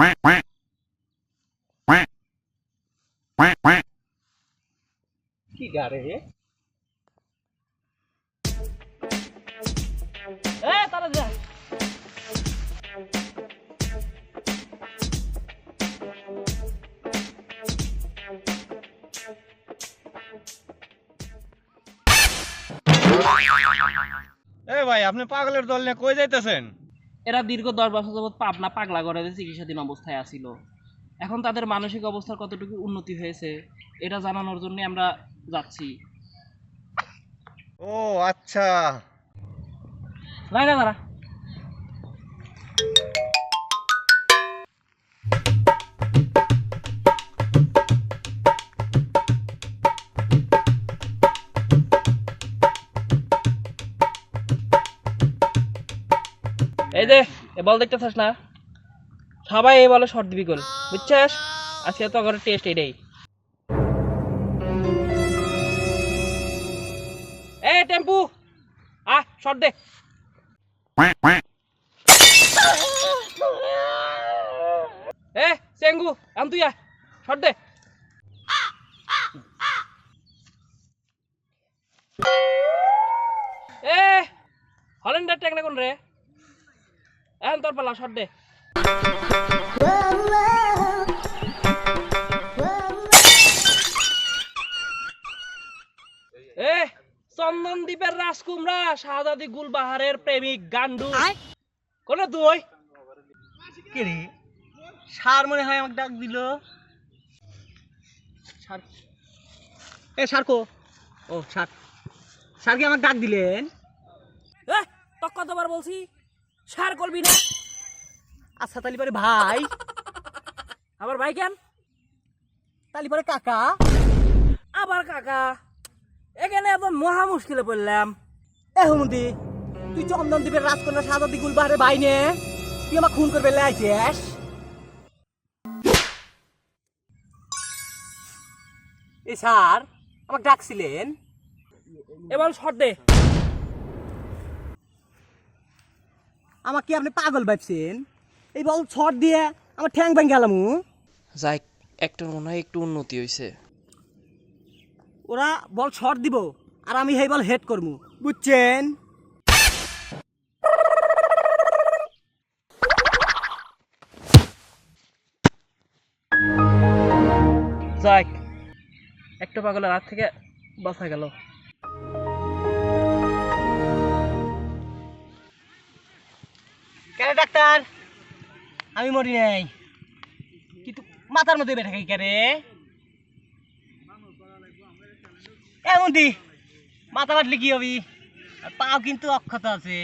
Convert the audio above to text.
quack quack quack quack quack কি গারে রে এ তারা যা এ ভাই আপনি পাগলের দল নিয়ে কই যাইতেছেন এরা দীর্ঘ দশ বছর যাবৎ পাবনা পাগলা গড়ে চিকিৎসাধীন অবস্থায় আসিল এখন তাদের মানসিক অবস্থার কতটুকু উন্নতি হয়েছে এটা জানানোর জন্য আমরা যাচ্ছি। ও আচ্ছা। দাঁড়া। না এই যে এ বল দেখতেছিস না? সবাই এই বলে শর্ট দিবি গোল, বুঝছিস? আজকে তো ঘরের টেস্ট এটাই। এ, টেম্পু! আ শর্ট দে। এ চেঙ্গু আন তুই আয় শট দে। এ, হল্যান্ডার ট্যাংরা কোন রে? এখন তোর পালা শট দে। এ চন্দন দ্বীপের রাজকুমড়া শাহজাদি গুলবাহারের প্রেমিক গান্ডু কোনে তুই কে রে? সার মনে হয় আমাকে ডাক দিল। সার। এ সারকো ও সার। সার কি আমাকে ডাক দিলেন? এ তোর কতবার বলছি? সার করবি না? আচ্ছা তালি পরে ভাই। আবার ভাই কেন? তালি পরে কাকা। আবার কাকা। এখানে এত মহা মুশকিলে পড়লাম। এ হুমদি, তুই চন্দন দ্বীপের রাজকন্যা সাদাদি গুলবাহারের ভাই নে। তুই আমার খুন করবে, লাইছিস। এ স্যার, আমাকে ডাকছিলেন। এবার শট দে। আমাকে কি আপনি পাগল ভাবছেন? এই বল ছট দিয়ে আমার ঠ্যাং ভেঙে গেলাম যাই একটু মনে হয় একটু উন্নতি হয়েছে ওরা বল শট দিব আর আমি সেই বল হেড করব বুঝছেন? যাক একটা পাগলের হাত থেকে বাঁচা গেল। কেন ডাক্তার? আমি মরি নাই। কিন্তু মাথার মধ্যে বেঠা খাই কেরে? এমন দি মাথা বাটলে কি হবি? পাও কিন্তু অক্ষত আছে।